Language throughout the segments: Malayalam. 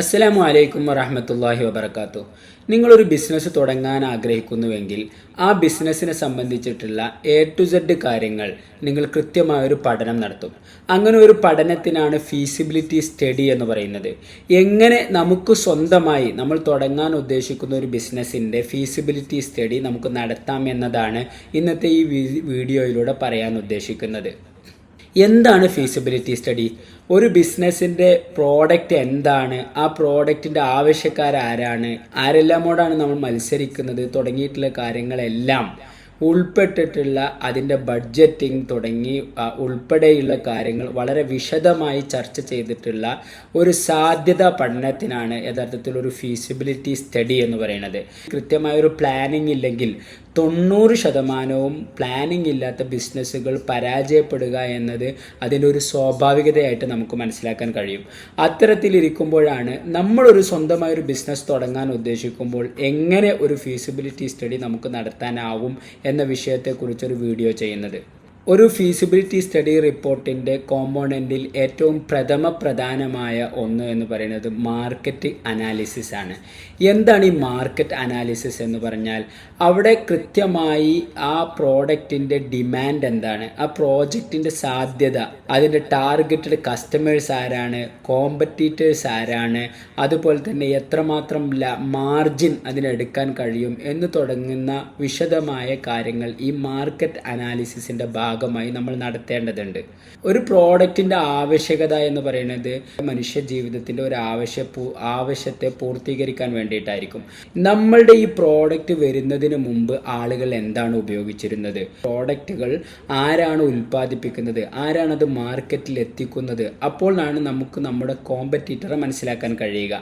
അസ്സലാമു അലൈക്കും വറഹമത്തല്ലാഹി വബർക്കാത്തു നിങ്ങളൊരു ബിസിനസ് തുടങ്ങാൻ ആഗ്രഹിക്കുന്നുവെങ്കിൽ ആ ബിസിനസ്സിനെ സംബന്ധിച്ചിട്ടുള്ള എ ടു സെഡ് കാര്യങ്ങൾ നിങ്ങൾ കൃത്യമായൊരു പഠനം നടത്തും. അങ്ങനെ ഒരു പഠനത്തിനാണ് ഫീസിബിലിറ്റി സ്റ്റഡി എന്ന് പറയുന്നത്. എങ്ങനെ നമുക്ക് സ്വന്തമായി നമ്മൾ തുടങ്ങാൻ ഉദ്ദേശിക്കുന്ന ഒരു ബിസിനസ്സിന്റെ ഫീസിബിലിറ്റി സ്റ്റഡി നമുക്ക് നടത്താം എന്നതാണ് ഇന്നത്തെ ഈ വീഡിയോയിലൂടെ പറയാൻ ഉദ്ദേശിക്കുന്നത്. എന്താണ് ഫീസിബിലിറ്റി സ്റ്റഡി ഒരു ബിസിനസ്സിന്റെ പ്രോഡക്റ്റ് എന്താണ്? ആ പ്രോഡക്റ്റിന്റെ ആവശ്യക്കാരാരാണ്? ആരെല്ലാമോടാണ് നമ്മൾ മത്സരിക്കുന്നത്? തുടങ്ങിയിട്ടുള്ള കാര്യങ്ങളെല്ലാം ഉൾപ്പെട്ടിട്ടുള്ള അതിന്റെ ബഡ്ജറ്റിംഗ് തുടങ്ങി ഉൾപ്പെടെയുള്ള കാര്യങ്ങൾ വളരെ വിശദമായി ചർച്ച ചെയ്തിട്ടുള്ള ഒരു സാധ്യതാ പഠനത്തിനാണ് യഥാർത്ഥത്തിൽ ഒരു ഫീസിബിലിറ്റി സ്റ്റഡി എന്ന് പറയുന്നത്. കൃത്യമായ ഒരു പ്ലാനിംഗ് ഇല്ലെങ്കിൽ തൊണ്ണൂറ് ശതമാനവും പ്ലാനിംഗ് ഇല്ലാത്ത ബിസിനസ്സുകൾ പരാജയപ്പെടുക എന്നത് അതിന്റെ ഒരു സ്വാഭാവികതയായിട്ട് നമുക്ക് മനസ്സിലാക്കാൻ കഴിയും. അത്തരത്തിലിരിക്കുമ്പോഴാണ് നമ്മളൊരു സ്വന്തമായ ഒരു ബിസിനസ് തുടങ്ങാൻ ഉദ്ദേശിക്കുമ്പോൾ എങ്ങനെ ഒരു ഫീസിബിലിറ്റി സ്റ്റഡി നമുക്ക് നടത്താനാവും എന്ന വിഷയത്തെക്കുറിച്ചൊരു വീഡിയോ ചെയ്യുന്നത്. ഒരു ഫീസിബിലിറ്റി സ്റ്റഡി റിപ്പോർട്ടിന്റെ കോമ്പോണന്റിൽ ഏറ്റവും പ്രഥമ പ്രധാനമായ ഒന്ന് എന്ന് പറയുന്നത് മാർക്കറ്റ് അനാലിസിസ് ആണ്. എന്താണ് ഈ മാർക്കറ്റ് അനാലിസിസ് എന്ന് പറഞ്ഞാൽ? അവിടെ കൃത്യമായി ആ പ്രോഡക്റ്റിന്റെ ഡിമാൻഡ് എന്താണ്? ആ പ്രോജക്റ്റിന്റെ സാധ്യത അതിന്റെ ടാർഗറ്റഡ് കസ്റ്റമേഴ്സ് ആരാണ്? കോമ്പറ്റീറ്റേഴ്സ് ആരാണ്? അതുപോലെ തന്നെ എത്രമാത്രം മാർജിൻ അതിനെടുക്കാൻ കഴിയും എന്ന് തുടങ്ങുന്ന വിശദമായ കാര്യങ്ങൾ ഈ മാർക്കറ്റ് അനാലിസിസിന്റെ ഭാഗമായി നമ്മൾ നടത്തേണ്ടതുണ്ട്. ഒരു പ്രോഡക്റ്റിന്റെ ആവശ്യകത എന്ന് പറയുന്നത് മനുഷ്യ ജീവിതത്തിന്റെ ഒരു ആവശ്യ ആവശ്യത്തെ പൂർത്തീകരിക്കാൻ വേണ്ടിയിട്ടായിരിക്കും. നമ്മളുടെ ഈ പ്രോഡക്റ്റ് വരുന്നതിന് മുമ്പ് ആളുകൾ എന്താണ് ഉപയോഗിച്ചിരുന്നത്? പ്രോഡക്റ്റുകൾ ആരാണ് ഉൽപ്പാദിപ്പിക്കുന്നത്? ആരാണത് മാർക്കറ്റിൽ എത്തിക്കുന്നത്? അപ്പോഴാണ് നമുക്ക് നമ്മുടെ കോമ്പറ്റീറ്ററെ മനസ്സിലാക്കാൻ കഴിയുക.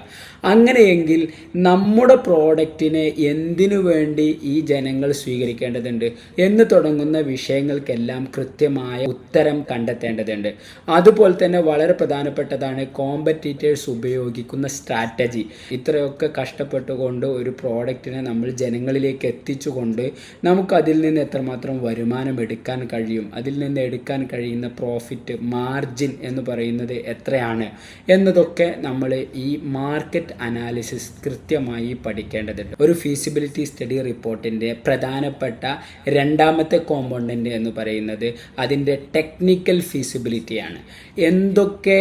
അങ്ങനെയെങ്കിൽ നമ്മുടെ പ്രോഡക്റ്റിനെ എന്തിനു വേണ്ടി ഈ ജനങ്ങൾ സ്വീകരിക്കേണ്ടതുണ്ട് എന്ന് തുടങ്ങുന്ന വിഷയങ്ങൾക്കെല്ലാം കൃത്യമായ ഉത്തരം കണ്ടെത്തേണ്ടതുണ്ട്. അതുപോലെ തന്നെ വളരെ പ്രധാനപ്പെട്ടതാണ് കോമ്പറ്റീറ്റേഴ്സ് ഉപയോഗിക്കുന്ന സ്ട്രാറ്റജി ഇത്രയൊക്കെ കഷ്ടപ്പെട്ടുകൊണ്ട് ഒരു പ്രോഡക്റ്റിനെ നമ്മൾ ജനങ്ങളിലേക്ക് എത്തിച്ചുകൊണ്ട് നമുക്ക് അതിൽ നിന്ന് എത്രമാത്രം വരുമാനം എടുക്കാൻ കഴിയും അതിൽ നിന്ന് എടുക്കാൻ കഴിയുന്ന പ്രോഫിറ്റ് മാർജിൻ എന്ന് പറയുന്നത് എത്രയാണ് എന്നതൊക്കെ നമ്മൾ ഈ മാർക്കറ്റ് അനാലിസിസ് കൃത്യമായി പഠിക്കേണ്ടതുണ്ട്. ഒരു ഫീസിബിലിറ്റി സ്റ്റഡി റിപ്പോർട്ടിന്റെ പ്രധാനപ്പെട്ട രണ്ടാമത്തെ കോമ്പോണന്റ് എന്ന് പറയുന്നത് അതിന്റെ ടെക്നിക്കൽ ഫീസിബിലിറ്റിയാണ് എന്തൊക്കെ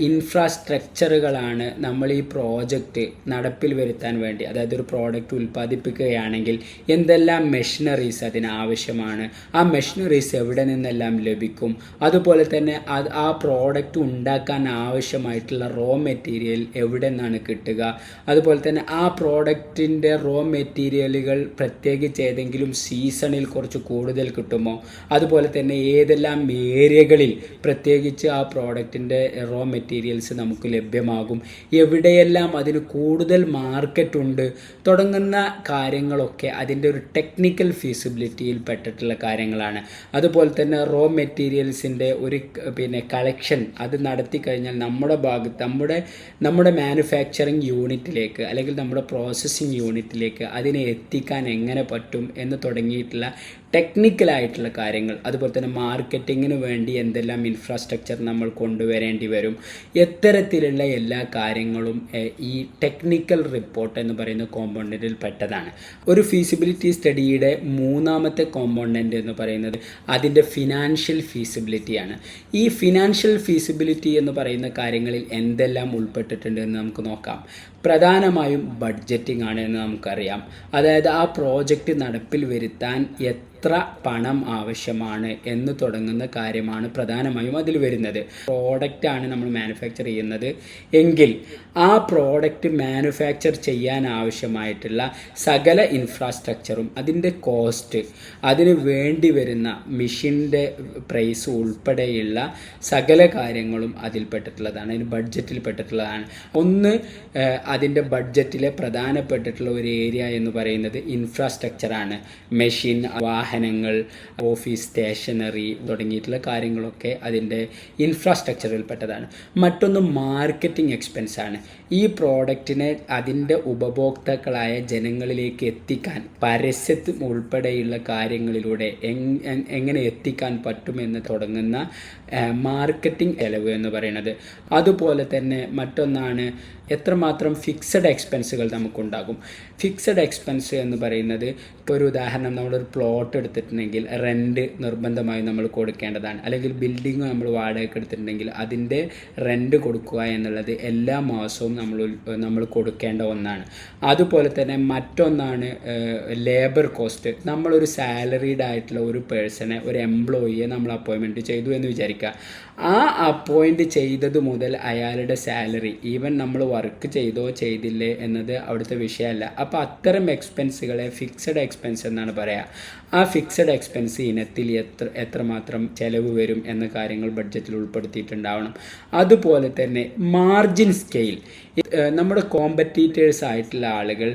ഇൻഫ്രാസ്ട്രക്ചറുകളാണ് നമ്മൾ ഈ പ്രോജക്റ്റ് നടപ്പിൽ വരുത്താൻ വേണ്ടി അതായത് ഒരു പ്രോഡക്റ്റ് ഉൽപ്പാദിപ്പിക്കുകയാണെങ്കിൽ എന്തെല്ലാം മെഷീനറീസ് അതിന് ആവശ്യമാണ് ആ മെഷീനറീസ് എവിടെ നിന്നെല്ലാം ലഭിക്കും അതുപോലെ തന്നെ ആ പ്രോഡക്റ്റ് ഉണ്ടാക്കാൻ ആവശ്യമായിട്ടുള്ള റോ മെറ്റീരിയൽ എവിടെ നിന്നാണ് കിട്ടുക അതുപോലെ തന്നെ ആ പ്രോഡക്റ്റിന്റെ റോ മെറ്റീരിയലുകൾ പ്രത്യേകിച്ച് ഏതെങ്കിലും സീസണിൽ കുറച്ച് കൂടുതൽ കിട്ടുമോ അതുപോലെ തന്നെ ഏതെല്ലാം ഏരിയകളിൽ പ്രത്യേകിച്ച് ആ പ്രോഡക്റ്റിന്റെ റോ മെറ്റീരിയൽസ് നമുക്ക് ലഭ്യമാകും എവിടെയെല്ലാം അതിന് കൂടുതൽ മാർക്കറ്റ് ഉണ്ട് തുടങ്ങുന്ന കാര്യങ്ങളൊക്കെ അതിന്റെ ഒരു ടെക്നിക്കൽ ഫീസിബിലിറ്റിയിൽ പെട്ടിട്ടുള്ള കാര്യങ്ങളാണ്. അതുപോലെ തന്നെ റോ മെറ്റീരിയൽസിന്റെ ഒരു പിന്നെ കളക്ഷൻ അത് നടത്തി കഴിഞ്ഞാൽ നമ്മുടെ ഭാഗത്ത് നമ്മുടെ നമ്മുടെ മാനുഫാക്ചറിങ് യൂണിറ്റിലേക്ക് അല്ലെങ്കിൽ നമ്മുടെ പ്രോസസ്സിങ് യൂണിറ്റിലേക്ക് അതിനെ എത്തിക്കാൻ എങ്ങനെ പറ്റും എന്ന് തുടങ്ങിയിട്ടുള്ള ടെക്നിക്കലായിട്ടുള്ള കാര്യങ്ങൾ അതുപോലെ തന്നെ മാർക്കറ്റിങ്ങിന് വേണ്ടി എന്തെല്ലാം ഇൻഫ്രാസ്ട്രക്ചർ നമ്മൾ കൊണ്ടുവരേണ്ടി വരും എത്തരത്തിലുള്ള എല്ലാ കാര്യങ്ങളും ഈ ടെക്നിക്കൽ റിപ്പോർട്ട് എന്ന് പറയുന്ന കോമ്പോണന്റിൽ പെട്ടതാണ് ഒരു ഫീസിബിലിറ്റി സ്റ്റഡിയുടെ മൂന്നാമത്തെ കോമ്പോണന്റ് എന്ന് പറയുന്നത് അതിന്റെ ഫിനാൻഷ്യൽ ഫീസിബിലിറ്റിയാണ് ഈ ഫിനാൻഷ്യൽ ഫീസിബിലിറ്റി എന്ന് പറയുന്ന കാര്യങ്ങളിൽ എന്തെല്ലാം ഉൾപ്പെട്ടിട്ടുണ്ട് എന്ന് നമുക്ക് നോക്കാം. പ്രധാനമായും ബഡ്ജറ്റിംഗ് ആണ് എന്ന് നമുക്കറിയാം. അതായത് ആ പ്രോജക്റ്റ് നടപ്പിൽ വരുത്താൻ എത്ര പണം ആവശ്യമാണ് എന്ന് തുടങ്ങുന്ന കാര്യമാണ് പ്രധാനമായും അതിൽ വരുന്നത്. പ്രോഡക്റ്റ് ആണ് നമ്മൾ മാനുഫാക്ചർ ചെയ്യുന്നത്. എങ്കിൽ ആ പ്രോഡക്റ്റ് മാനുഫാക്ചർ ചെയ്യാൻ ആവശ്യമായിട്ടുള്ള സകല ഇൻഫ്രാസ്ട്രക്ചറും അതിന്റെ കോസ്റ്റ് അതിന് വേണ്ടി വരുന്ന മെഷീന്റെ പ്രൈസ് ഉൾപ്പെടെയുള്ള സകല കാര്യങ്ങളും അതിൽപ്പെട്ടിട്ടുള്ളതാണ്. അതിന് ബഡ്ജറ്റിൽ പെട്ടിട്ടുള്ളതാണ് ഒന്ന് അതിന്റെ ബഡ്ജറ്റിലെ പ്രധാനപ്പെട്ടിട്ടുള്ള ഒരു ഏരിയ എന്ന് പറയുന്നത് ഇൻഫ്രാസ്ട്രക്ചറാണ്. മെഷീൻ വാഹനങ്ങൾ ഓഫീസ് സ്റ്റേഷനറി തുടങ്ങിയിട്ടുള്ള കാര്യങ്ങളൊക്കെ അതിന്റെ ഇൻഫ്രാസ്ട്രക്ചറിൽ പെട്ടതാണ് മറ്റൊന്ന് മാർക്കറ്റിംഗ് എക്സ്പെൻസ് ആണ് ഈ പ്രോഡക്റ്റിനെ അതിന്റെ ഉപഭോക്താക്കളായ ജനങ്ങളിലേക്ക് എത്തിക്കാൻ പരസ്യത്തും ഉൾപ്പെടെയുള്ള കാര്യങ്ങളിലൂടെ എങ്- എങ്- എങ്ങനെ എത്തിക്കാൻ പറ്റുമെന്ന് തുടങ്ങുന്ന മാർക്കറ്റിംഗ് ചെലവ് എന്ന് പറയുന്നത്. അതുപോലെ തന്നെ മറ്റൊന്നാണ് എത്രമാത്രം ഫിക്സഡ് എക്സ്പെൻസുകൾ നമുക്കുണ്ടാകും. ഫിക്സഡ് എക്സ്പെൻസ് എന്ന് പറയുന്നത് ഇപ്പോൾ ഒരു ഉദാഹരണം നമ്മളൊരു പ്ലോട്ട് എടുത്തിട്ടുണ്ടെങ്കിൽ റെന്റ് നിർബന്ധമായും നമ്മൾ കൊടുക്കേണ്ടതാണ്. അല്ലെങ്കിൽ ബിൽഡിംഗ് നമ്മൾ വാടകയ്ക്ക് എടുത്തിട്ടുണ്ടെങ്കിൽ അതിന്റെ റെന്റ് കൊടുക്കുക എന്നുള്ളത് എല്ലാ മാസവും നമ്മൾ നമ്മൾ കൊടുക്കേണ്ട ഒന്നാണ്. അതുപോലെ തന്നെ മറ്റൊന്നാണ് ലേബർ കോസ്റ്റ് നമ്മളൊരു സാലറീഡ് ആയിട്ടുള്ള ഒരു പേഴ്സണെ ഒരു എംപ്ലോയിയെ നമ്മൾ അപ്പോയിൻമെന്റ് ചെയ്തു എന്ന് വിചാരിക്കുക ആ അപ്പോയിന്റ് ചെയ്തത് മുതൽ അയാളുടെ സാലറി ഈവൻ നമ്മൾ വർക്ക് ചെയ്തോ ചെയ്തില്ലേ എന്നത് അവിടുത്തെ വിഷയമല്ല. അപ്പോൾ അത്തരം എക്സ്പെൻസുകളെ ഫിക്സഡ് എക്സ്പെൻസ് എന്നാണ് പറയുക ആ ഫിക്സഡ് എക്സ്പെൻസ് ഇനത്തിൽ എത്ര എത്രമാത്രം ചെലവ് വരും എന്ന കാര്യങ്ങൾ ബഡ്ജറ്റിൽ ഉൾപ്പെടുത്തിയിട്ടുണ്ടാവണം. അതുപോലെ തന്നെ മാർജിൻ സ്കെയിൽ നമ്മുടെ കോമ്പറ്റീറ്റേഴ്സ് ആയിട്ടുള്ള ആളുകൾ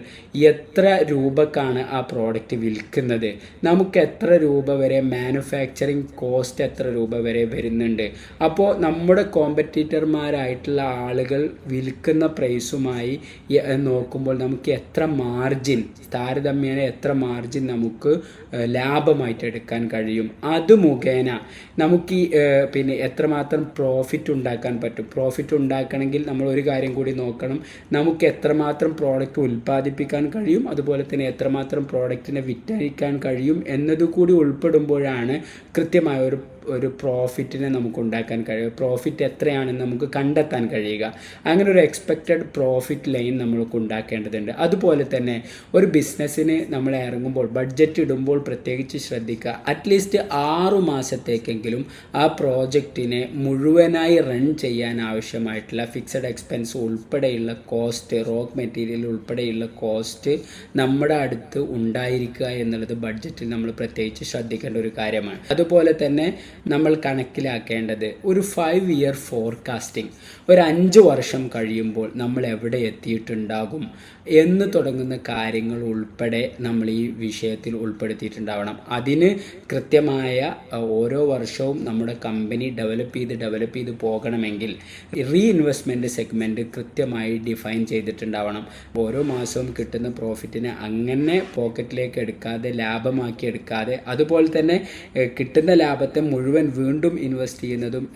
എത്ര രൂപക്കാണ് ആ പ്രോഡക്റ്റ് വിൽക്കുന്നത്? നമുക്ക് എത്ര രൂപ വരെ മാനുഫാക്ചറിങ് കോസ്റ്റ് എത്ര രൂപ വരെ വരുന്നുണ്ട്? അപ്പോൾ നമ്മുടെ കോമ്പറ്റീറ്റർമാരായിട്ടുള്ള ആളുകൾ വിൽക്കുന്ന പ്രൈസുമായി നോക്കുമ്പോൾ നമുക്ക് എത്ര മാർജിൻ താരതമ്യേന എത്ര മാർജിൻ നമുക്ക് ലാഭമായിട്ട് എടുക്കാൻ കഴിയും. അത് മുഖേന നമുക്ക് ഈ പിന്നെ എത്രമാത്രം പ്രോഫിറ്റ് ഉണ്ടാക്കാൻ പറ്റും. പ്രോഫിറ്റ് ഉണ്ടാക്കണമെങ്കിൽ നമ്മൾ ഒരു കാര്യം കൂടി നോക്കണം. നമുക്ക് എത്രമാത്രം പ്രോഡക്റ്റ് ഉൽപ്പാദിപ്പിക്കാൻ കഴിയും. അതുപോലെ തന്നെ എത്രമാത്രം പ്രോഡക്റ്റിനെ വിറ്റഴിക്കാൻ കഴിയും. എന്നതുകൂടി ഉൾപ്പെടുമ്പോഴാണ് കൃത്യമായ ഒരു ഒരു പ്രോഫിറ്റിനെ നമുക്ക് ഉണ്ടാക്കാൻ കഴിയുക. പ്രോഫിറ്റ് എത്രയാണെന്ന് നമുക്ക് കണ്ടെത്താൻ കഴിയുക. അങ്ങനെ ഒരു എക്സ്പെക്റ്റഡ് പ്രോഫിറ്റ് ലൈൻ നമ്മൾക്ക് ഉണ്ടാക്കേണ്ടതുണ്ട്. അതുപോലെ തന്നെ ഒരു ബിസിനസ്സിന് നമ്മൾ ഇറങ്ങുമ്പോൾ ബഡ്ജറ്റ് ഇടുമ്പോൾ പ്രത്യേകിച്ച് ശ്രദ്ധിക്കുക. അറ്റ്ലീസ്റ്റ് ആറു മാസത്തേക്കെങ്കിലും ആ പ്രോജക്റ്റിനെ മുഴുവനായി റൺ ചെയ്യാൻ ആവശ്യമായിട്ടുള്ള ഫിക്സഡ് എക്സ്പെൻസ് ഉൾപ്പെടെയുള്ള കോസ്റ്റ് റോക്ക് മെറ്റീരിയൽ ഉൾപ്പെടെയുള്ള കോസ്റ്റ് നമ്മുടെ അടുത്ത് ഉണ്ടായിരിക്കുക എന്നുള്ളത് ബഡ്ജറ്റിൽ നമ്മൾ പ്രത്യേകിച്ച് ശ്രദ്ധിക്കേണ്ട ഒരു കാര്യമാണ്. അതുപോലെ തന്നെ നമ്മൾ കണക്കിലാക്കേണ്ടത് ഒരു ഫൈവ് ഇയർ ഫോർകാസ്റ്റിംഗ് ഒരു അഞ്ച് വർഷം കഴിയുമ്പോൾ നമ്മൾ എവിടെ എത്തിയിട്ടുണ്ടാകും എന്ന് തുടങ്ങുന്ന കാര്യങ്ങൾ ഉൾപ്പെടെ നമ്മൾ ഈ വിഷയത്തിൽ ഉൾപ്പെടുത്തിയിട്ടുണ്ടാവണം. അതിന് കൃത്യമായ ഓരോ വർഷവും നമ്മുടെ കമ്പനി ഡെവലപ്പ് ചെയ്ത് ഡെവലപ്പ് ചെയ്ത് പോകണമെങ്കിൽ റീ റീഇൻവെസ്റ്റ്മെന്റ് സെഗ്മെന്റ് കൃത്യമായി ഡിഫൈൻ ചെയ്തിട്ടുണ്ടാവണം. ഓരോ മാസവും കിട്ടുന്ന പ്രോഫിറ്റിനെ അങ്ങനെ പോക്കറ്റിലേക്ക് എടുക്കാതെ ലാഭമാക്കി എടുക്കാതെ അതുപോലെ തന്നെ കിട്ടുന്ന ലാഭത്തെ മുഴുവൻ വീണ്ടും ഇൻവെസ്റ്റ് ചെയ്യുന്നതും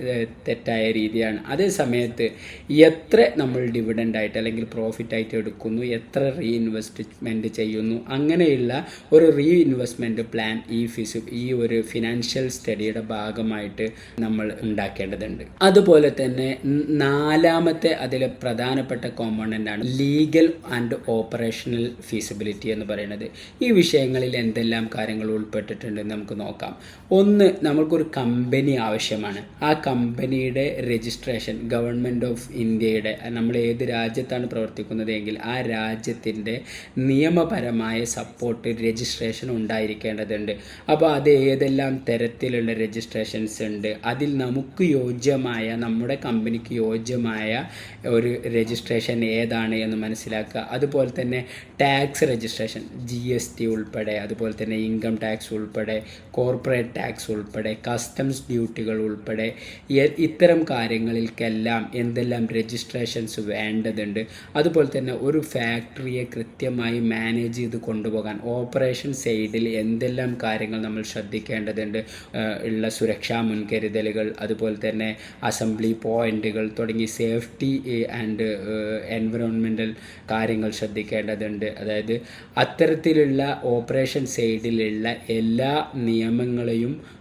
തെറ്റായ രീതിയാണ്. അതേ സമയത്ത് എത്ര നമ്മൾ ഡിവിഡന്റ് ആയിട്ട് അല്ലെങ്കിൽ പ്രോഫിറ്റ് ആയിട്ട് എടുക്കുന്നു എത്ര റീ ഇൻവെസ്റ്റ്മെന്റ് ചെയ്യുന്നു അങ്ങനെയുള്ള ഒരു റീ ഇൻവെസ്റ്റ്മെന്റ് പ്ലാൻ ഈ ഫിസു ഈ ഒരു ഫിനാൻഷ്യൽ സ്റ്റഡിയുടെ ഭാഗമായിട്ട് നമ്മൾ ഉണ്ടാക്കേണ്ടതുണ്ട്. അതുപോലെ തന്നെ നാലാമത്തെ അതിലെ പ്രധാനപ്പെട്ട കോമ്പണന്റ് ആണ് ലീഗൽ ആൻഡ് ഓപ്പറേഷണൽ ഫീസിബിലിറ്റി എന്ന് പറയുന്നത്. ഈ വിഷയങ്ങളിൽ എന്തെല്ലാം കാര്യങ്ങൾ ഉൾപ്പെട്ടിട്ടുണ്ടെന്ന് നമുക്ക് നോക്കാം. ഒന്ന് നമുക്കൊരു കമ്പനി ആവശ്യമാണ്. ആ കമ്പനിയുടെ രജിസ്ട്രേഷൻ ഗവൺമെന്റ് ഓഫ് ഇന്ത്യയുടെ നമ്മൾ ഏത് രാജ്യത്താണ് പ്രവർത്തിക്കുന്നത് എങ്കിൽ ആ രാജ്യത്തിന്റെ നിയമപരമായ സപ്പോർട്ട് രജിസ്ട്രേഷൻ ഉണ്ടായിരിക്കേണ്ടതുണ്ട്. അപ്പോൾ അത് ഏതെല്ലാം തരത്തിലുള്ള രജിസ്ട്രേഷൻസ് ഉണ്ട്? അതിൽ നമുക്ക് യോജ്യമായ നമ്മുടെ കമ്പനിക്ക് യോജ്യമായ ഒരു രജിസ്ട്രേഷൻ ഏതാണ് എന്ന് മനസ്സിലാക്കുക. അതുപോലെ തന്നെ tax registration G S T ഉൾപ്പെടെ അതുപോലെ തന്നെ ഇൻകം ടാക്സ് ഉൾപ്പെടെ കോർപ്പറേറ്റ് ടാക്സ് ഉൾപ്പെടെ കസ്റ്റംസ് ഡ്യൂട്ടികൾ ഉൾപ്പെടെ ഇത്തരം കാര്യങ്ങളിൽക്കെല്ലാം എന്തെല്ലാം രജിസ്ട്രേഷൻസ് വേണ്ടതുണ്ട്. അതുപോലെ തന്നെ ഒരു ഫാക്ടറിയെ കൃത്യമായി മാനേജ് ചെയ്ത് കൊണ്ടുപോകാൻ ഓപ്പറേഷൻ സൈഡിൽ എന്തെല്ലാം കാര്യങ്ങൾ നമ്മൾ ശ്രദ്ധിക്കേണ്ടതുണ്ട് ഉള്ള സുരക്ഷാ മുൻകരുതലുകൾ അതുപോലെ തന്നെ അസംബ്ലി പോയിന്റുകൾ തുടങ്ങി സേഫ്റ്റി ആൻഡ് എൻവിറോൺമെന്റൽ കാര്യങ്ങൾ ശ്രദ്ധിക്കേണ്ടതുണ്ട്. അതായത് അത്തരത്തിലുള്ള ഓപ്പറേഷൻ സൈഡിലുള്ള എല്ലാ നിയമങ്ങളെയും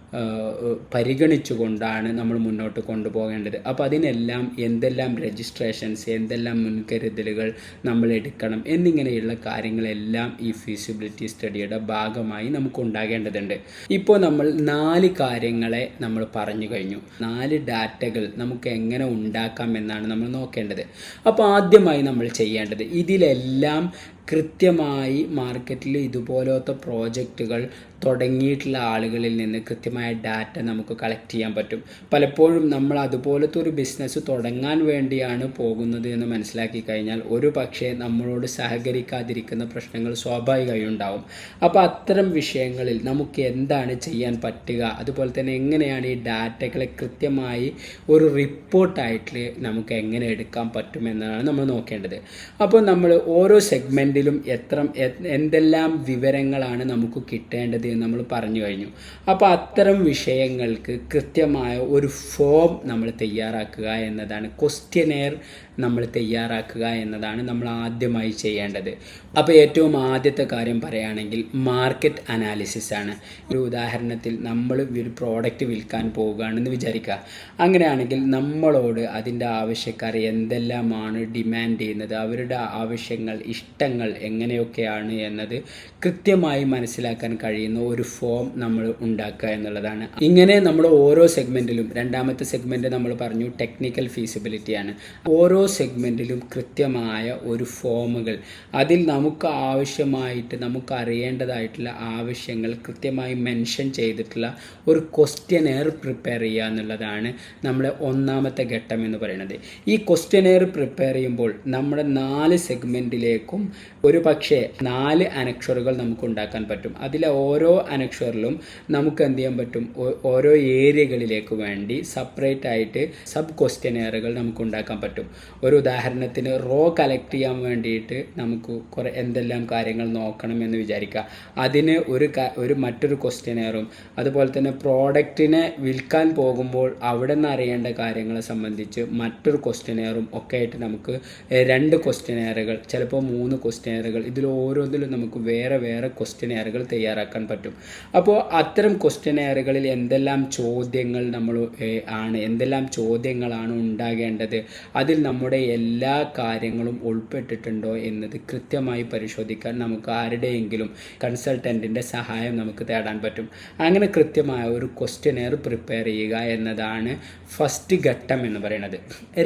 പരിഗണിച്ചുകൊണ്ടാണ് നമ്മൾ മുന്നോട്ട് കൊണ്ടുപോകേണ്ടത്. അപ്പോൾ അതിനെല്ലാം എന്തെല്ലാം രജിസ്ട്രേഷൻസ് എന്തെല്ലാം മുൻകരുതലുകൾ നമ്മൾ എടുക്കണം എന്നിങ്ങനെയുള്ള കാര്യങ്ങളെല്ലാം ഈ ഫീസിബിലിറ്റി സ്റ്റഡിയുടെ ഭാഗമായി നമുക്ക് ഉണ്ടാകേണ്ടതുണ്ട്. ഇപ്പോൾ നമ്മൾ നാല് കാര്യങ്ങളെ നമ്മൾ പറഞ്ഞു കഴിഞ്ഞു. നാല് ഡാറ്റകൾ നമുക്ക് എങ്ങനെ ഉണ്ടാക്കാം എന്നാണ് നമ്മൾ നോക്കേണ്ടത്. അപ്പോൾ ആദ്യമായി നമ്മൾ ചെയ്യേണ്ടത് ഇതിലെല്ലാം കൃത്യമായി മാർക്കറ്റിൽ ഇതുപോലത്തെ പ്രോജക്റ്റുകൾ തുടങ്ങിയിട്ടുള്ള ആളുകളിൽ നിന്ന് കൃത്യമായ ഡാറ്റ നമുക്ക് കളക്ട് ചെയ്യാൻ പറ്റും. പലപ്പോഴും നമ്മൾ അതുപോലത്തെ ഒരു ബിസിനസ് തുടങ്ങാൻ വേണ്ടിയാണ് പോകുന്നത് എന്ന് മനസ്സിലാക്കി കഴിഞ്ഞാൽ ഒരു പക്ഷേ നമ്മളോട് സഹകരിക്കാതിരിക്കുന്ന പ്രശ്നങ്ങൾ സ്വാഭാവികമായി ഉണ്ടാവും. അപ്പോൾ അത്തരം വിഷയങ്ങളിൽ നമുക്ക് എന്താണ് ചെയ്യാൻ പറ്റുക? അതുപോലെ തന്നെ എങ്ങനെയാണ് ഈ ഡാറ്റകളെ കൃത്യമായി ഒരു റിപ്പോർട്ടായിട്ട് നമുക്ക് എങ്ങനെ എടുക്കാൻ പറ്റുമെന്നാണ് നമ്മൾ നോക്കേണ്ടത്. അപ്പോൾ നമ്മൾ ഓരോ സെഗ്മെന്റിലും എത്ര എന്തെല്ലാം വിവരങ്ങളാണ് നമുക്ക് കിട്ടേണ്ടത് എന്ന് നമ്മൾ പറഞ്ഞു കഴിഞ്ഞു. അപ്പോൾ അത്തരം വിഷയങ്ങൾക്ക് കൃത്യമായ ഒരു ഫോം നമ്മൾ തയ്യാറാക്കുക എന്നതാണ്. ക്വസ്റ്റ്യനെയർ നമ്മൾ തയ്യാറാക്കുക എന്നതാണ് നമ്മൾ ആദ്യമായി ചെയ്യേണ്ടത്. അപ്പോൾ ഏറ്റവും ആദ്യത്തെ കാര്യം പറയുകയാണെങ്കിൽ മാർക്കറ്റ് അനാലിസിസ് ആണ്. ഒരു ഉദാഹരണത്തിൽ നമ്മൾ ഒരു പ്രോഡക്റ്റ് വിൽക്കാൻ പോവുകയാണെന്ന് വിചാരിക്കുക. അങ്ങനെയാണെങ്കിൽ നമ്മളോട് അതിന്റെ ആവശ്യക്കാർ എന്തെല്ലാമാണ് ഡിമാൻഡ് ചെയ്യുന്നത് അവരുടെ ആവശ്യങ്ങൾ ഇഷ്ടങ്ങൾ എങ്ങനെയൊക്കെയാണ് എന്നത് കൃത്യമായി മനസ്സിലാക്കാൻ കഴിയുന്ന ഒരു ഫോം നമ്മൾ ഉണ്ടാക്കുക എന്നുള്ളതാണ്. ഇങ്ങനെ നമ്മൾ ഓരോ സെഗ്മെന്റിലും രണ്ടാമത്തെ സെഗ്മെന്റ് നമ്മൾ പറഞ്ഞു ടെക്നിക്കൽ ഫീസിബിലിറ്റിയാണ് ഓരോ സെഗ്മെന്റിലും കൃത്യമായ ഒരു ഫോമുകൾ. അതിൽ നമുക്ക് ആവശ്യമായിട്ട് നമുക്ക് അറിയേണ്ടതായിട്ടുള്ള ആവശ്യങ്ങൾ കൃത്യമായി മെൻഷൻ ചെയ്തിട്ടുള്ള ഒരു ക്വസ്റ്റ്യനെയർ പ്രിപ്പയർ ചെയ്യുക എന്നുള്ളതാണ് നമ്മുടെ ഒന്നാമത്തെ ഘട്ടം എന്ന് പറയുന്നത്. ഈ ക്വസ്റ്റ്യനെയർ പ്രിപ്പയർ ചെയ്യുമ്പോൾ നമ്മുടെ നാല് സെഗ്മെന്റിലേക്കും ഒരു പക്ഷേ നാല് അനക്ഷറുകൾ നമുക്ക് ഉണ്ടാക്കാൻ പറ്റും. അതിലെ ഓരോ അനക്ഷറിലും നമുക്ക് എന്ത് ചെയ്യാൻ പറ്റും? ഓരോ ഏരിയകളിലേക്ക് വേണ്ടി സെപ്പറേറ്റ് ആയിട്ട് സബ് ക്വസ്റ്റ്യനെയറുകൾ നമുക്ക് ഉണ്ടാക്കാൻ പറ്റും. ഒരു ഉദാഹരണത്തിന് റോ കളക്ട് ചെയ്യാൻ വേണ്ടിയിട്ട് നമുക്ക് കുറേ എന്തെല്ലാം കാര്യങ്ങൾ നോക്കണം എന്ന് വിചാരിക്കുക. അതിന് ഒരു ഒരു മറ്റൊരു ക്വസ്റ്റ്യനെയറും അതുപോലെ തന്നെ പ്രോഡക്റ്റിനെ വിൽക്കാൻ പോകുമ്പോൾ അവിടെ നിന്ന് അറിയേണ്ട കാര്യങ്ങളെ സംബന്ധിച്ച് മറ്റൊരു ക്വസ്റ്റ്യനെയറും ഒക്കെ ആയിട്ട് നമുക്ക് രണ്ട് ക്വസ്റ്റ്യനെയറുകൾ ചിലപ്പോൾ മൂന്ന് ക്വസ്റ്റ്യനെയറുകൾ ഇതിൽ ഓരോന്നിലും നമുക്ക് വേറെ വേറെ ക്വസ്റ്റ്യനെയറുകൾ തയ്യാറാക്കാൻ പറ്റും. അപ്പോൾ അത്തരം ക്വസ്റ്റ്യനെയറുകളിൽ എന്തെല്ലാം ചോദ്യങ്ങൾ നമ്മൾ ആണ് എന്തെല്ലാം ചോദ്യങ്ങളാണ് ഉണ്ടാകേണ്ടത് അതിൽ നമ്മുടെ എല്ലാ കാര്യങ്ങളും ഉൾപ്പെട്ടിട്ടുണ്ടോ എന്നത് കൃത്യമായി പരിശോധിക്കാൻ നമുക്ക് ആരുടെയെങ്കിലും കൺസൾട്ടന്റിന്റെ സഹായം നമുക്ക് തേടാൻ പറ്റും. അങ്ങനെ കൃത്യമായ ഒരു ക്വസ്റ്റ്യനെയർ പ്രിപ്പയർ ചെയ്യുക എന്നതാണ് ഫസ്റ്റ് ഘട്ടം എന്ന് പറയുന്നത്.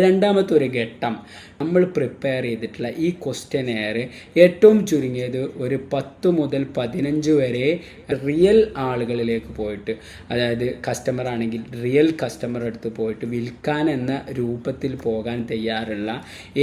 രണ്ടാമത്തെ ഒരു ഘട്ടം നമ്മൾ പ്രിപ്പയർ ചെയ്തിട്ടുള്ള ഈ ക്വസ്റ്റ്യനെയർ ഏറ്റവും ചുരുങ്ങിയത് ഒരു പത്ത് മുതൽ പതിനഞ്ച് വരെ റിയൽ ആളുകളിലേക്ക് പോയിട്ട് അതായത് കസ്റ്റമർ ആണെങ്കിൽ റിയൽ കസ്റ്റമർ എടുത്ത് പോയിട്ട് വിൽക്കാൻ എന്ന രൂപത്തിൽ പോകാൻ തയ്യാറുള്ള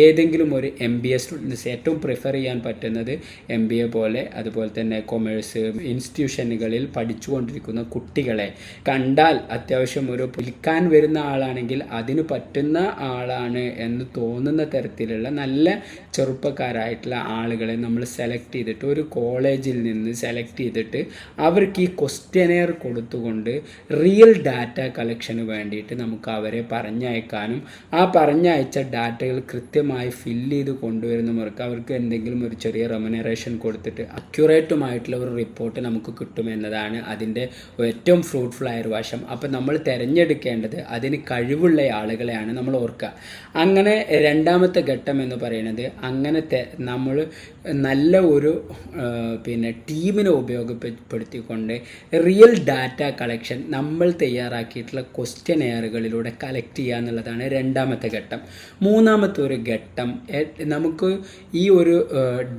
ഏതെങ്കിലും ഒരു എം ബി എ സ്റ്റുഡൻസ് ഏറ്റവും പ്രിഫർ ചെയ്യാൻ പറ്റുന്നത് എം ബി എ പോലെ അതുപോലെ തന്നെ കൊമേഴ്സ് ഇൻസ്റ്റിറ്റ്യൂഷനുകളിൽ പഠിച്ചുകൊണ്ടിരിക്കുന്ന കുട്ടികളെ. കണ്ടാൽ അത്യാവശ്യം ഒരു വിൽക്കാൻ വരുന്ന ആളാണെങ്കിൽ അതിന് പറ്റുന്ന ആളാണ് എന്ന് തോന്നുന്ന തരത്തിലുള്ള നല്ല ചെറുപ്പക്കാരായിട്ടുള്ള ആളുകളെ നമ്മൾ സെലക്ട് ചെയ്തിട്ട് ഒരു കോളേജിൽ നിന്ന് സെലക്ട് ചെയ്തിട്ട് അവർക്ക് ഈ ക്വസ്റ്റ്യനെയർ കൊടുത്തുകൊണ്ട് റിയൽ ഡാറ്റ കളക്ഷന് വേണ്ടിയിട്ട് നമുക്ക് അവരെ പറഞ്ഞയക്കാനും ആ പറഞ്ഞയച്ച ഡാറ്റകൾ കൃത്യമായി ഫില്ല് ചെയ്ത് കൊണ്ടുവരുന്നവർക്ക് അവർക്ക് എന്തെങ്കിലും ഒരു ചെറിയ റെമനറേഷൻ കൊടുത്തിട്ട് അക്യുറേറ്റുമായിട്ടുള്ള ഒരു റിപ്പോർട്ട് നമുക്ക് കിട്ടുമെന്നതാണ് അതിന്റെ ഏറ്റവും ഫ്രൂട്ട്ഫുൾ ആയ ഒരു വശം. അപ്പം നമ്മൾ തിരഞ്ഞെടുക്കേണ്ടത് അതിന് കഴിവുള്ള ആളുകളെയാണ് നമ്മൾ ഓർക്കുക അങ്ങനെ രണ്ടാമത്തെ ഘട്ടം എന്ന് പറയുന്നത് അങ്ങനത്തെ നമ്മൾ നല്ല ഒരു പിന്നെ ടീമിനെ ഉപയോഗപ്പെടുത്തിക്കൊണ്ട് റിയൽ ഡാറ്റ കളക്ഷൻ നമ്മൾ തയ്യാറാക്കിയിട്ടുള്ള ക്വസ്റ്റ്യൻ എയറുകളിലൂടെ കളക്ട് ചെയ്യുക എന്നുള്ളതാണ് രണ്ടാമത്തെ ഘട്ടം. മൂന്നാമത്തെ ഒരു ഘട്ടം നമുക്ക് ഈ ഒരു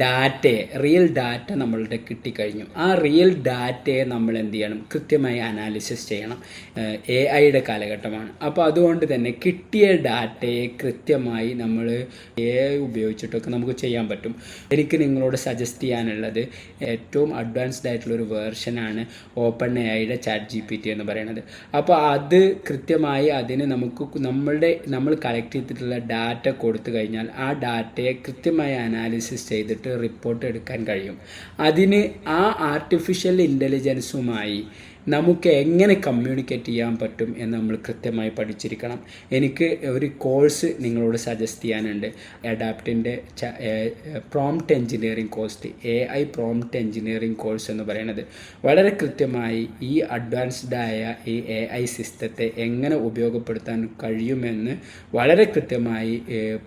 ഡാറ്റയെ റിയൽ ഡാറ്റ നമ്മളുടെ കിട്ടിക്കഴിഞ്ഞു. ആ റിയൽ ഡാറ്റയെ നമ്മൾ എന്ത് ചെയ്യണം? കൃത്യമായി അനാലിസിസ് ചെയ്യണം. എ ഐയുടെ കാലഘട്ടമാണ്. അപ്പോൾ അതുകൊണ്ട് തന്നെ കിട്ടിയ ഡാറ്റയെ കൃത്യമായി നമ്മൾ എ ഉപയോഗിച്ചിട്ടൊക്കെ നമുക്ക് ചെയ്യാൻ പറ്റും. എനിക്ക് നിങ്ങളോട് സജസ്റ്റ് ചെയ്യാനുള്ളത് ഏറ്റവും അഡ്വാൻസ്ഡ് ആയിട്ടുള്ള ഒരു വേർഷനാണ് ഓപ്പൺ എ ഐയുടെ ചാറ്റ് ജി പി ടി എന്ന് പറയുന്നത്. അപ്പോൾ അത് കൃത്യമായി അതിന് നമുക്ക് നമ്മളുടെ നമ്മൾ കളക്ട് ചെയ്തിട്ടുള്ള ഡാറ്റ കൊടുത്തു കഴിഞ്ഞാൽ ആ ഡാറ്റയെ കൃത്യമായി അനാലിസിസ് ചെയ്തിട്ട് റിപ്പോർട്ട് എടുക്കാൻ കഴിയും. അതിന് ആ ആർട്ടിഫിഷ്യൽ ഇന്റലിജൻസുമായി നമുക്ക് എങ്ങനെ കമ്മ്യൂണിക്കേറ്റ് ചെയ്യാൻ പറ്റും എന്ന് നമ്മൾ കൃത്യമായി പഠിച്ചിരിക്കണം. എനിക്ക് ഒരു കോഴ്സ് നിങ്ങളോട് സജസ്റ്റ് ചെയ്യാനുണ്ട്. അഡാപ്റ്റിന്റെ prompt engineering course A I prompt engineering course എന്ന് പറയുന്നത്. വളരെ കൃത്യമായി ഈ അഡ്വാൻസ്ഡ് ആയ ഈ എ ഐ സിസ്റ്റത്തെ എങ്ങനെ ഉപയോഗപ്പെടുത്താൻ കഴിയുമെന്ന് വളരെ കൃത്യമായി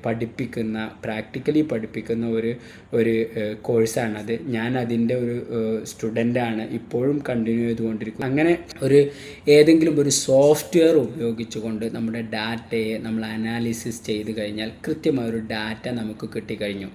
പഠിപ്പിക്കുന്ന പ്രാക്ടിക്കലി പഠിപ്പിക്കുന്ന ഒരു ഒരു കോഴ്സാണത് ഞാൻ അതിന്റെ ഒരു സ്റ്റുഡന്റാണ് ഇപ്പോഴും കണ്ടിന്യൂ ചെയ്തുകൊണ്ടിരിക്കും അങ്ങനെ ഒരു ഏതെങ്കിലും ഒരു സോഫ്റ്റ്വെയർ ഉപയോഗിച്ചുകൊണ്ട് നമ്മുടെ ഡാറ്റയെ നമ്മൾ അനാലിസിസ് ചെയ്ത് കഴിഞ്ഞാൽ കൃത്യമായ ഒരു ഡാറ്റ നമുക്ക് കിട്ടിക്കഴിഞ്ഞു.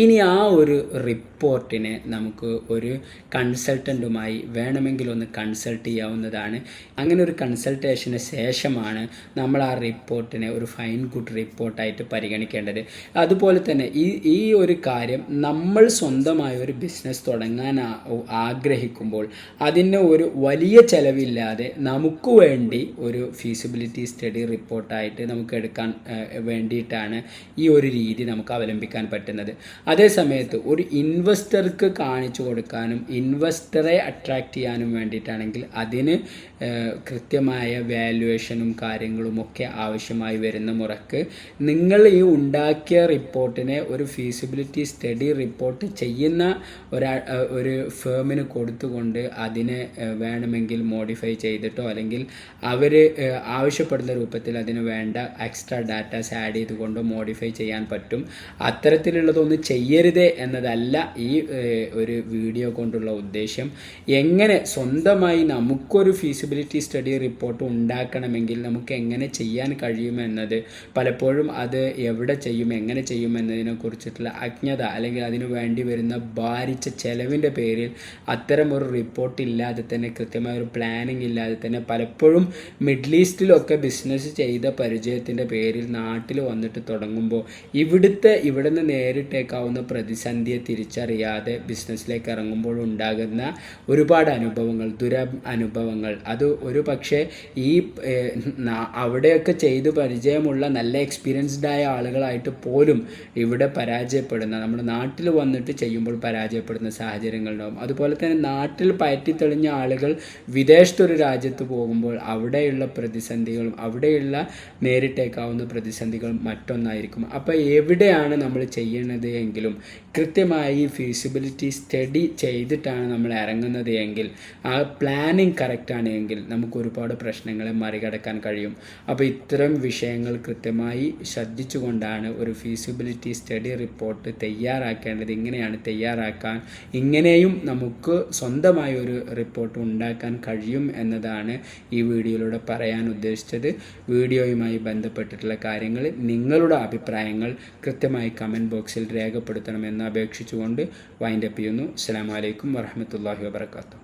ഇനി ആ ഒരു റിപ്പോർട്ടിനെ നമുക്ക് ഒരു കൺസൾട്ടന്റുമായി വേണമെങ്കിൽ ഒന്ന് കൺസൾട്ട് ചെയ്യാവുന്നതാണ്. അങ്ങനെ ഒരു കൺസൾട്ടേഷന് ശേഷമാണ് നമ്മൾ ആ റിപ്പോർട്ടിനെ ഒരു ഫൈൻ ഗുഡ് റിപ്പോർട്ടായിട്ട് പരിഗണിക്കേണ്ടത്. അതുപോലെ തന്നെ ഈ ഈ ഒരു കാര്യം നമ്മൾ സ്വന്തമായ ഒരു ബിസിനസ് തുടങ്ങാൻ ആഗ്രഹിക്കുമ്പോൾ അതിന് ഒരു വലിയ വലിയ ചെലവില്ലാതെ നമുക്ക് വേണ്ടി ഒരു ഫീസിബിലിറ്റി സ്റ്റഡി റിപ്പോർട്ടായിട്ട് നമുക്ക് എടുക്കാൻ വേണ്ടിയിട്ടാണ് ഈ ഒരു രീതി നമുക്ക് അവലംബിക്കാൻ പറ്റുന്നത്. അതേ സമയത്ത് ഒരു ഇൻവെസ്റ്റർക്ക് കാണിച്ചു കൊടുക്കാനും ഇൻവെസ്റ്ററെ അട്രാക്റ്റ് ചെയ്യാനും വേണ്ടിയിട്ടാണെങ്കിൽ അതിന് കൃത്യമായ വാല്യുവേഷനും കാര്യങ്ങളും ഒക്കെ ആവശ്യമായി വരുന്ന മുറക്ക് നിങ്ങൾ ഈ ഉണ്ടാക്കിയ റിപ്പോർട്ടിനെ ഒരു ഫീസിബിലിറ്റി സ്റ്റഡി റിപ്പോർട്ട് ചെയ്യുന്ന ഒരാ ഒരു ഫേമിന് കൊടുത്തുകൊണ്ട് അതിനെ വേണമെങ്കിൽ മോഡിഫൈ ചെയ്തിട്ടോ അല്ലെങ്കിൽ അവർ ആവശ്യപ്പെടുന്ന രൂപത്തിൽ അതിന് വേണ്ട എക്സ്ട്രാ ഡാറ്റാസ് ആഡ് ചെയ്തുകൊണ്ടോ മോഡിഫൈ ചെയ്യാൻ പറ്റും. അത്തരത്തിലുള്ളതൊന്നും ചെയ്യരുത് എന്നതല്ല ഈ ഒരു വീഡിയോ കൊണ്ടുള്ള ഉദ്ദേശം. എങ്ങനെ സ്വന്തമായി നമുക്കൊരു ഫീസിബിലിറ്റി സ്റ്റഡി റിപ്പോർട്ട് ഉണ്ടാക്കണമെങ്കിൽ നമുക്ക് എങ്ങനെ ചെയ്യാൻ കഴിയുമെന്നത് പലപ്പോഴും അത് എവിടെ ചെയ്യും എങ്ങനെ ചെയ്യും എന്നതിനെ കുറിച്ചിട്ടുള്ള അജ്ഞത അല്ലെങ്കിൽ അതിനു വേണ്ടി വരുന്ന ഭാരിച്ച ചെലവിന്റെ പേരിൽ അത്തരം ഒരു റിപ്പോർട്ട് ഇല്ലാതെ തന്നെ കൃത്യമായ ഒരു പ്ലാനിങ് ഇല്ലാതെ തന്നെ പലപ്പോഴും മിഡിൽ ഈസ്റ്റിലൊക്കെ ബിസിനസ് ചെയ്ത പരിചയത്തിന്റെ പേരിൽ നാട്ടിൽ വന്നിട്ട് തുടങ്ങുമ്പോൾ ഇവിടുത്തെ ഇവിടുന്ന് നേരിട്ടേക്കാവുന്ന പ്രതിസന്ധിയെ തിരിച്ചറിയാതെ ബിസിനസ്സിലേക്ക് ഇറങ്ങുമ്പോൾ ഉണ്ടാകുന്ന ഒരുപാട് അനുഭവങ്ങൾ ദുര അനുഭവങ്ങൾ അത് ഒരു പക്ഷേ ഈ അവിടെയൊക്കെ ചെയ്ത് പരിചയമുള്ള നല്ല എക്സ്പീരിയൻസ്ഡ് ആയ ആളുകളായിട്ട് പോലും ഇവിടെ പരാജയപ്പെടുന്ന നമ്മുടെ നാട്ടിൽ വന്നിട്ട് ചെയ്യുമ്പോൾ പരാജയപ്പെടുന്ന സാഹചര്യങ്ങളുണ്ടാകും അതുപോലെ തന്നെ നാട്ടിൽ പയറ്റി തെളിഞ്ഞ ആളുകൾ വിദേശത്തൊരു രാജ്യത്ത് പോകുമ്പോൾ അവിടെയുള്ള പ്രതിസന്ധികളും അവിടെയുള്ള നേരിട്ടേക്കാവുന്ന പ്രതിസന്ധികളും മറ്റൊന്നായിരിക്കും. അപ്പോൾ എവിടെയാണ് നമ്മൾ ചെയ്യുന്നത് എങ്കിലും കൃത്യമായി ഫീസിബിലിറ്റി സ്റ്റഡി ചെയ്തിട്ടാണ് നമ്മൾ ഇറങ്ങുന്നത് എങ്കിൽ ആ പ്ലാനിങ് കറക്റ്റാണ് എങ്കിൽ നമുക്ക് ഒരുപാട് പ്രശ്നങ്ങളെ മറികടക്കാൻ കഴിയും. അപ്പോൾ ഇത്തരം വിഷയങ്ങൾ കൃത്യമായി ശ്രദ്ധിച്ചുകൊണ്ടാണ് ഒരു ഫീസിബിലിറ്റി സ്റ്റഡി റിപ്പോർട്ട് തയ്യാറാക്കേണ്ടത്. ഇങ്ങനെയാണ് തയ്യാറാക്കാൻ ഇങ്ങനെയും നമുക്ക് സ്വന്തമായ ഒരു റിപ്പോർട്ട് ഉണ്ടാക്കാൻ കഴിയും എന്നതാണ് ഈ വീഡിയോയിലൂടെ പറയാൻ ഉദ്ദേശിച്ചത്. വീഡിയോയുമായി ബന്ധപ്പെട്ടിട്ടുള്ള കാര്യങ്ങൾ നിങ്ങളുടെ അഭിപ്രായങ്ങൾ കൃത്യമായി കമന്റ് ബോക്സിൽ രേഖപ്പെടുത്തണമെന്ന് അപേക്ഷിച്ചുകൊണ്ട് വൈൻഡപ്പ് ചെയ്യുന്നു. അസ്സാം വലൈക്കും വരഹമത്തല്ലാഹി വാബർക്കാത്തു